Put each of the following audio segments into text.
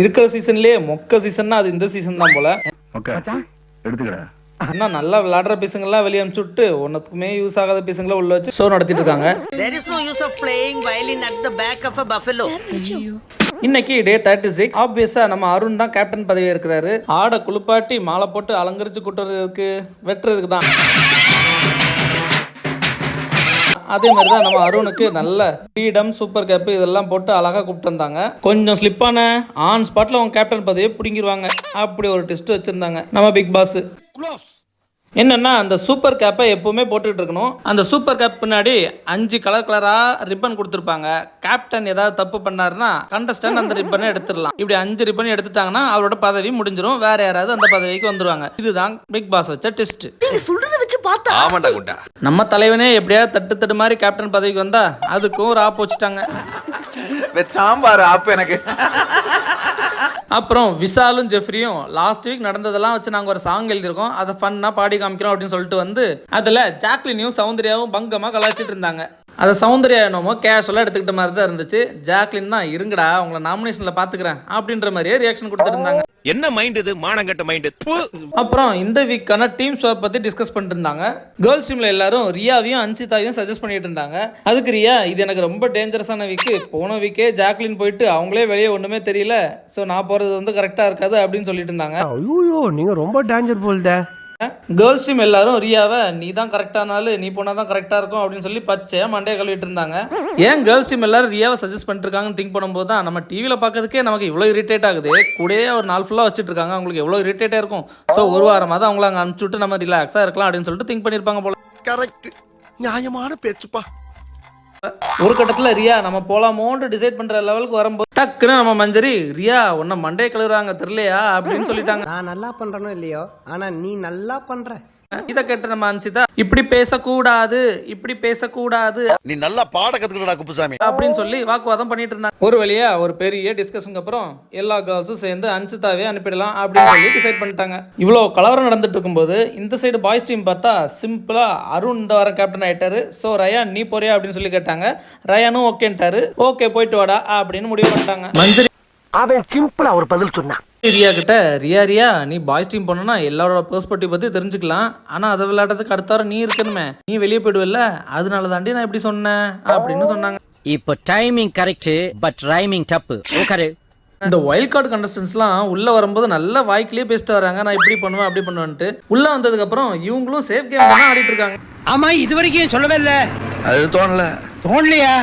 இருக்கிற சீசன்லயே மொக்க சீசன்னா அது இந்த சீசன் தான் போல. ஓகே எடுத்துக்கடா. இன்னும் நல்லா விளையாடுற பீஸுங்கெல்லாம் வெளியே அனுப்பிச்சு விட்டு ஒன்றுத்துக்குமே யூஸ் ஆகாத பீஸுங்களை உள்ள வச்சு ஷோ நடத்திட்டு இருக்காங்க. There is no use of playing violin at the back of a buffalo. இன்னைக்கு டே தேர்ட்டி சிக்ஸ் ஆப்வியஸா நம்ம அருண் தான் கேப்டன் பதவி இருக்கிறாரு ஆடை குளிப்பாட்டி மாலை போட்டு அலங்கரிச்சு கூட்டுறதுக்கு வெட்டுறதுக்கு தான். அதே மாதிரி தான் நம்ம அருணுக்கு நல்ல ஃப்ரீடம் சூப்பர் கேப் இதெல்லாம் போட்டு அழகாக கூப்பிட்டு வந்தாங்க. கொஞ்சம் ஸ்லிப்பான ஆன் ஸ்பாட்டில் அவங்க கேப்டன் பதவியை பிடிங்கிருவாங்க. அப்படி ஒரு டெஸ்ட் வச்சுருந்தாங்க நம்ம பிக் பாஸ் என்னென்னா அந்த சூப்பர் கேப்பை எப்போவுமே போட்டுக்கிட்டு இருக்கணும். அந்த சூப்பர் கேப் பின்னாடி அஞ்சு கலர் கலராக ரிப்பன் கொடுத்துருப்பாங்க. கேப்டன் ஏதாவது தப்பு பண்ணாருன்னா கண்டஸ்டன் அந்த ரிப்பனை எடுத்துடலாம். இப்படி அஞ்சு ரிப்பன் எடுத்துட்டாங்கன்னா அவரோட பதவி முடிஞ்சிடும் வேற யாராவது அந்த பதவிக்கு வந்துருவாங்க. இதுதான் பிக் பாஸ் வச்ச டெஸ்ட் ஆமாண்டா குண்டா. நம்ம தலைவனே எப்படியாவது தட்டு தட்டு மாதிரி கேப்டன் பதவிக்கு வந்தா அதுக்கும் ஒரு ஆப் வச்சுட்டாங்க. சாம்பார் ஆப்பு எனக்கு. அப்புறம் விஷாலும் ஜெஃப்ரியும் லாஸ்ட் வீக் நடந்ததெல்லாம் வச்சு நாங்கள் ஒரு சாங் எழுதியிருக்கோம். அதை ஃபன்னாக பாடி காமிக்கிறோம் அப்படின்னு சொல்லிட்டு வந்து அதில் ஜாக்லினையும் சௌந்தர்யாவும் பங்கமாக கலாச்சிட்டு இருந்தாங்க. அதை சௌந்தர்யா என்னமோ கேஷுவலாக எடுத்துக்கிட்ட மாதிரி தான் இருந்துச்சு. ஜாக்லின் தான் இருங்கடா உங்களை நாமினேஷனில் பார்த்துக்கிறேன் அப்படின்ற மாதிரியே ரியாக்ஷன் கொடுத்துட்டு இருந்தாங்க. என்ன மைண்ட் இது? மானங்கட்ட மைண்ட் அப்புறம் இந்த வீக்கான டீம் ஸ்வாப் பற்றி டிஸ்கஸ் பண்ணிட்டு இருந்தாங்க கேர்ள்ஸ் டீமில் எல்லாரும் ரியாவையும் அன்சிதாவையும் சஜஸ்ட் பண்ணிட்டு இருந்தாங்க அதுக்கு ரியா இது எனக்கு ரொம்ப டேஞ்சரஸான வீக்கு போன வீக்கே ஜாக்லின் போயிட்டு அவங்களே வெளியே ஒன்றுமே தெரியல. ஸோ நான் போகிறது வந்து கரெக்டாக இருக்காது அப்படின்னு சொல்லிட்டு இருந்தாங்க ஐயோ நீங்க ரொம்ப டேஞ்சர் போல்தே. கேர்ள்ஸ் டீம் எல்லாரும் ரியாவை நீ தான் கரெக்டானாலும் நீ போனால் தான் கரெக்டாக இருக்கும் அப்படின்னு சொல்லி பச்சையாக மண்டையை கழுவிட்டு இருந்தாங்க. ஏன் கேர்ள்ஸ் டீம் எல்லாரும் ரியாவை சஜஸ்ட் பண்ணிட்டு திங்க் பண்ணும்போது தான் நம்ம டிவியில் பார்க்கறதுக்கே நமக்கு இவ்வளோ இரிட்டேட் ஆகுது. கூடயே ஒரு நாள் ஃபுல்லாக வச்சுட்டு இருக்காங்க அவங்களுக்கு எவ்வளோ இரிட்டேட்டாக இருக்கும். ஸோ ஒரு வாரமாக தான் அவங்கள அங்கே அனுப்பிச்சுட்டு நம்ம ரிலாக்ஸாக இருக்கலாம் அப்படின்னு சொல்லிட்டு திங்க் பண்ணியிருப்பாங்க போல. கரெக்ட் நியாயமான பேச்சுப்பா. ஒரு கட்டத்தில் ரியா நம்ம போலாமோன்ட்டு டிசைட் பண்ணுற லெவலுக்கு வரும்போது டக்குன்னு நம்ம மஞ்சரி ரியா உன்னை மண்டையை கழுவுறாங்க தெரியலையா? அப்படின்னு சொல்லிட்டாங்க. நான் நல்லா பண்றேனோ இல்லையோ? ஆனா நீ நல்லா பண்ற. இதை கேட்ட நம்ம அனுப்பிச்சுதா இப்படி பேசக்கூடாது இப்படி பேசக்கூடாது. நீ நல்லா பாட கத்துக்கடா குப்புசாமி. அப்படின்னு சொல்லி வாக்குவாதம் பண்ணிட்டு இருந்தாங்க ஒரு வழியா ஒரு பெரிய டிஸ்கஷனுக்கு அப்புறம் எல்லா கேர்ள்ஸும் சேர்ந்து அன்சிதாவே அனுப்பிடலாம் அப்படின்னு சொல்லி டிசைட் பண்ணிட்டாங்க. இவ்வளோ கலவரம் நடந்துட்டு இருக்கும்போது இந்த சைடு பாய்ஸ் டீம் பார்த்தா சிம்பிளா அருண் இந்த வாரம் கேப்டன் ஆயிட்டாரு. ஸோ ரயான் நீ போறியா அப்படின்னு சொல்லி கேட்டாங்க. ரயானும் ஓகேன்ட்டாரு ஓகே போயிட்டு வாடா அப்படின்னு முடிவு பண்ணிட்டாங்க. மஞ்சரி அவன் சிம்பிளா ஒரு பதில் சொன்னான். ரியா கிட்ட ரியா ரியா நீ பாய்ஸ் டீம் போனோன்னா எல்லாரோட பெர்ஸ்பெக்டிவ் பற்றி தெரிஞ்சுக்கலாம். ஆனால் அதை விளையாடுறதுக்கு அடுத்த வாரம் நீ இருக்கணுமே. நீ வெளியே போயிடுவல்ல? அதனால தாண்டி நான் இப்படி சொன்னேன் அப்படின்னு சொன்னாங்க. இப்போ டைமிங் கரெக்ட் பட் ரைமிங் தப்பு உட்காரு. இந்த வைல்ட் கார்டு கண்டஸ்டன்ஸ்லாம் உள்ள வரும்போது நல்ல வாய்க்கிலேயே பேசிட்டு வராங்க. நான் இப்படி பண்ணுவேன் அப்படி பண்ணுவேன்ட்டு. உள்ள வந்ததுக்கு அப்புறம் இவங்களும் சேஃப் கேம் தான் ஆடிட்டு இருக்காங்க. ஆமா இது வரைக்கும் சொல்லவே இல்ல? அது தோணல. தோணலையா?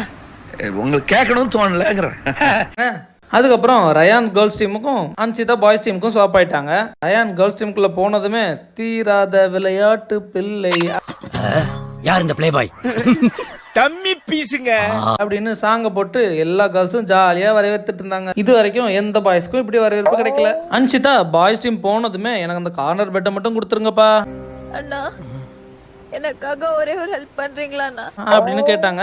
உங்களுக்கு கேட்கணும்னு தோணலங்கிறேன் அதுக்கப்புறம் ரயான் கேர்ள்ஸ் டீமுக்கும் அன்சிதா பாய்ஸ் டீமுக்கும் ஸ்வாப் ஆயிட்டாங்க. ரயான் கேர்ள்ஸ் டீமுக்குள்ள போனதுமே தீராத விளையாட்டு பிள்ளை. யார் இந்த பிளே பாய் டம்மி பீஸுங்க. அப்படின்னு சாங்க போட்டு எல்லா கேர்ள்ஸும் ஜாலியா வரவேற்றுட்டு இருந்தாங்க. இது வரைக்கும் எந்த பாய்ஸ்க்கும் இப்படி வரவேற்பு கிடைக்கல. அன்சிதா பாய்ஸ் டீம் போனதுமே எனக்கு அந்த கார்னர் பெட்டை மட்டும் கொடுத்துருங்கப்பா. அண்ணா எனக்காக ஒரே ஒரு ஹெல்ப் பண்றீங்களாண்ணா அப்படின்னு கேட்டாங்க.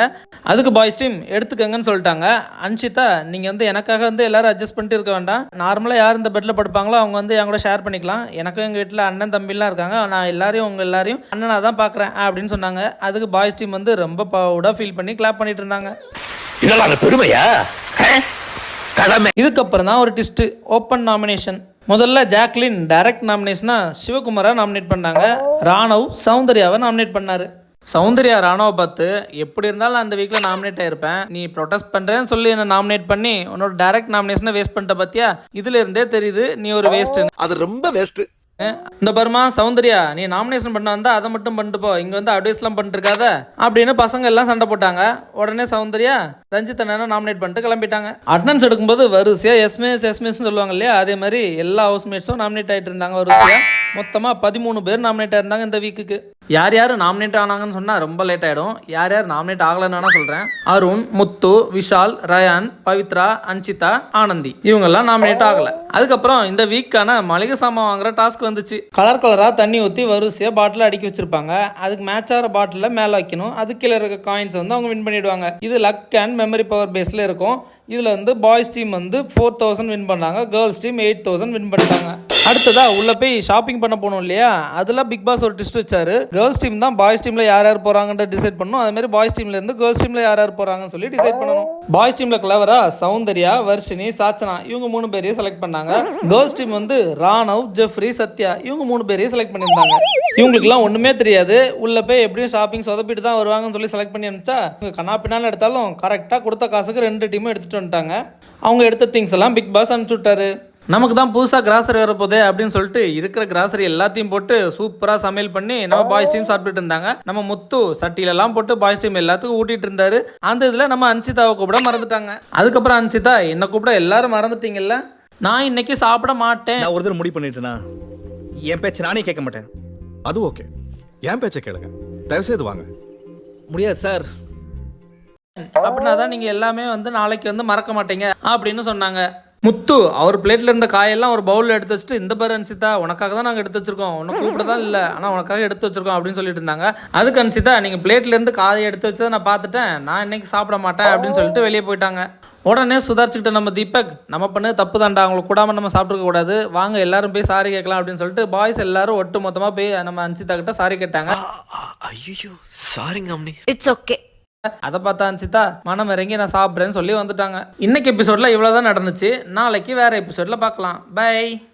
அதுக்கு பாய்ஸ் டீம் எடுத்துக்கங்கன்னு சொல்லிட்டாங்க. அன்ஷிதா நீங்கள் வந்து எனக்காக வந்து எல்லாரும் அட்ஜஸ்ட் பண்ணிட்டு இருக்க வேண்டாம். நார்மலாக யார் இந்த பெட்டில் படுப்பாங்களோ அவங்க வந்து என் கூட ஷேர் பண்ணிக்கலாம். எனக்கும் எங்கள் வீட்டில் அண்ணன் தம்பிலாம் இருக்காங்க. நான் எல்லாரையும் உங்கள் எல்லாரையும் அண்ணனாக தான் பார்க்குறேன் அப்படின்னு சொன்னாங்க. அதுக்கு பாய்ஸ் டீம் வந்து ரொம்ப பவுடாக ஃபீல் பண்ணி கிளாப் பண்ணிட்டு இருந்தாங்க. இதெல்லாம் பெருமையா? இதுக்கப்புறம் தான் ஒரு டிஸ்ட் ஓப்பன் நாமினேஷன் முதல்ல ஜாக்லின் டைரக்ட் நாமினேஷனா சிவகுமாரை நாமினேட் பண்ணாங்க. ராணவ் சௌந்தர்யாவை நாமினேட் பண்ணாரு. சௌந்தர்யா ராணவ பார்த்து எப்படி இருந்தாலும் அந்த வீக்கில் நாமினேட் ஆயிருப்பேன். நீ ப்ரொடெஸ்ட் பண்ணுறேன்னு சொல்லி என்னை நாமினேட் பண்ணி உன்னோட டைரக்ட் நாமினேஷனை வேஸ்ட் பண்ணிட்ட பார்த்தியா இதுல இருந்தே தெரியுது நீ ஒரு வேஸ்ட் அது ரொம்ப வேஸ்ட் இந்த பர்மா சௌந்தர்யா நீ நாமினேஷன் பண்ண வந்தா அதை மட்டும் பண்ணிட்டு போ. இங்க வந்து அட்வைஸ்லாம் பண்ணிருக்காத. அப்படின்னு பசங்க எல்லாம் சண்டை போட்டாங்க. உடனே சௌந்தர்யா ரஞ்சித் அண்ணனை நாமினேட் பண்ணிட்டு கிளம்பிட்டாங்க. அட்டனன்ஸ் எடுக்கும்போது வரிசையா எஸ்மேஸ் எஸ்மேஸ் சொல்லுவாங்க இல்லையா? அதே மாதிரி எல்லா ஹவுஸ்மேட்ஸும் நாமினேட் ஆயிட்டு இருந்தாங்க வரிசையா. மொத்தமா பதிமூணு பேர் நாமினேட் ஆயிருந்தாங்க இந்த வீக்குக்கு யார் யார் நாமினேட் ஆனாங்கன்னு சொன்னால் ரொம்ப லேட் ஆகிடும் யார் யார் நாமினேட் ஆகலன்னு வேணா சொல்கிறேன் அருண் முத்து விஷால் ரயான் பவித்ரா அன்சிதா ஆனந்தி. இவங்கெல்லாம் நாமினேட் ஆகலை. அதுக்கப்புறம் இந்த வீக்கான மளிகை சாமான் வாங்குற டாஸ்க் வந்துச்சு. கலர் கலராக தண்ணி ஊற்றி வரிசையாக பாட்டில் அடுக்கி வச்சிருப்பாங்க. அதுக்கு மேட்ச் ஆகிற பாட்டிலில் மேலே வைக்கணும். அது கீழே இருக்க காயின்ஸ் வந்து அவங்க வின் பண்ணிடுவாங்க. இது லக் அண்ட் மெமரி பவர் பேஸில் இருக்கும். இதில் வந்து பாய்ஸ் டீம் வந்து ஃபோர் தௌசண்ட் வின் பண்ணாங்க. Girls team eight thousand win பண்ணிட்டாங்க. அடுத்ததா உள்ளே போய் ஷாப்பிங் பண்ண போனோம் இல்லையா? அதில் பிக் பாஸ் ஒரு டிஸ்ட் வச்சாரு. கேர்ள்ஸ் டீம் தான் பாய்ஸ் டீமில் யார் யார் போகிறாங்கன்ற டிசைட் பண்ணணும். அதே மாதிரி பாய்ஸ் டீம்லேருந்து கேர்ள்ஸ் டீமில் யார் யார் போகிறாங்கன்னு சொல்லி டிசைட் பண்ணணும். பாய்ஸ் டீமில் கிளவரா சௌந்தர்யா வர்ஷினி சாச்சனா இவங்க மூணு பேரையும் செலக்ட் பண்ணாங்க. கேர்ள்ஸ் டீம் வந்து ராணவ் ஜெஃப்ரி சத்யா இவங்க மூணு பேரையும் செலக்ட் பண்ணியிருந்தாங்க. இவங்களுக்குலாம் ஒன்றுமே தெரியாது. உள்ளே போய் எப்படியும் ஷாப்பிங் சொதப்பிட்டு தான் வருவாங்கன்னு சொல்லி செலக்ட் பண்ணி அனுப்பிச்சா இவங்க கண்ணா எடுத்தாலும் கரெக்டாக கொடுத்த காசுக்கு ரெண்டு டீமும் எடுத்துகிட்டு வந்துட்டாங்க. அவங்க எடுத்த திங்ஸ் எல்லாம் பிக் பாஸ் அனுப்பிச்சு விட்டாரு. நமக்கு தான் புதுசாக கிராசரி வரப்போதே அப்படின்னு சொல்லிட்டு இருக்கிற கிராசரி எல்லாத்தையும் போட்டு சூப்பராக சமையல் பண்ணி நம்ம பாய்ஸ் டீம் சாப்பிட்டுட்டு இருந்தாங்க. நம்ம முத்து சட்டியிலலாம் போட்டு பாய்ஸ் டீம் எல்லாத்துக்கும் ஊட்டிட்டு இருந்தாரு. அந்த இதில் நம்ம அன்சிதாவை கூப்பிட மறந்துட்டாங்க. அதுக்கப்புறம் அன்சிதா என்னை கூப்பிட எல்லாரும் மறந்துட்டீங்கல்ல? நான் இன்னைக்கு சாப்பிட மாட்டேன். நான் ஒரு தடவை முடிவு பண்ணிட்டேனா? என் பேச்ச நானே கேட்க மாட்டேன். அது ஓகே. என் பேச்சை கேளுங்க. தயவுசெய்து வாங்க. முடியாது சார். அப்படின்னா தான் நீங்கள் எல்லாமே வந்து நாளைக்கு வந்து மறக்க மாட்டீங்க அப்படின்னு சொன்னாங்க. முத்து அவர் பிளேட்ல இருந்த காயெல்லாம் ஒரு பவுலில் எடுத்து வச்சுட்டு இந்த பாரு அன்சிதா உனக்காக தான் நாங்கள் எடுத்து வச்சிருக்கோம். உனக்கு கூப்பிட தான் இல்லை. ஆனால் உனக்காக எடுத்து வச்சிருக்கோம் அப்படின்னு சொல்லிட்டு இருந்தாங்க. அதுக்கு அன்சிதா நீங்கள் பிளேட்ல இருந்து காயை எடுத்து வச்சதை நான் பார்த்துட்டேன். நான் இன்னைக்கு சாப்பிட மாட்டேன் அப்படின்னு சொல்லிட்டு வெளியே போயிட்டாங்க. உடனே சுதாரிச்சுக்கிட்ட நம்ம தீபக் நம்ம பண்ணது தப்பு தான்டா. அவங்களுக்கு கூடாம நம்ம சாப்பிட்டுக்க கூடாது. வாங்க எல்லாரும் போய் சாரி கேட்கலாம் அப்படின்னு சொல்லிட்டு பாய்ஸ் எல்லாரும் ஒட்டு மொத்தமாக போய் நம்ம அன்சிதா கிட்ட சாரி கேட்டாங்க. ஐயோ சாரிங்க அம்னி. இட்ஸ் ஓகே அதை பார்த்தா அன்சிதா மனம் இறங்கி நான் சாப்பிட்றேன்னு சொல்லி வந்துட்டாங்க. இன்னைக்கு எபிசோட்ல இவ்வளோதான் நடந்துச்சு. நாளைக்கு வேற எபிசோட்ல பார்க்கலாம். பை